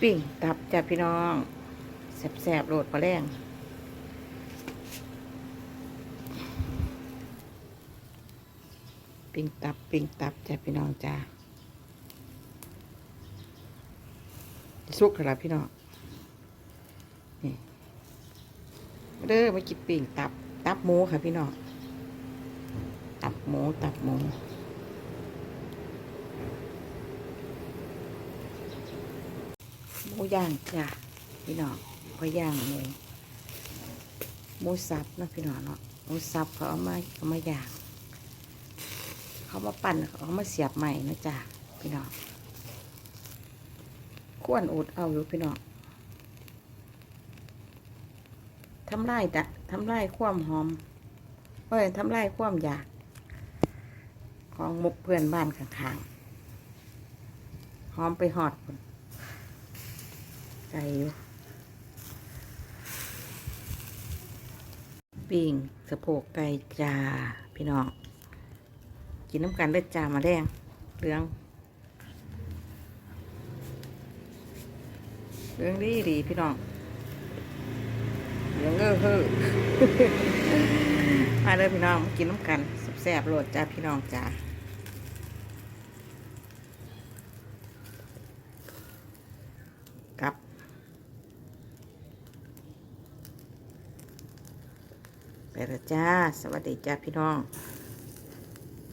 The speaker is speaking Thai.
ปิ้งตับจ้าพี่น้องแสบๆโหลดปลาแรงปิ้งตับปิ้งตับจ้าพี่น้องจ้าสุกแล้วพี่น้องนี่เด้อมากินปิ้งตับ ตับหมูค่ะพี่น้องตับหมูตับหมู มูย่างจ้ะพี่น้องเขาย่างหมูหมูสับนะพี่น้องเนาะหมูสับเขาเอามาเอามาย่าง เขามาปั่นเขาเอามาเสียบใหม่นะจ้ะพี่น้องข้วนอดเอาอยู่พี่น้องทำลายตะทำลายความหอมเอ้ยทำลายความอยาก ของมุกเพื่อนบ้านข้างๆหอมไปหอดคน ไก่อยู่ปิ้งสะโพกไก่จ้าพี่น้องกินน้ำกันเลยจ้ามาแดงเหลืองเหลืองดีดีพี่น้องเหลืองเออเฮ้อมาเลยพี่น้องมากินน้ำกันแซ่บๆโหลดจ้าพี่น้องจ้า ครับ ไป แล้วจ้า สวัสดีจ้าพี่น้อง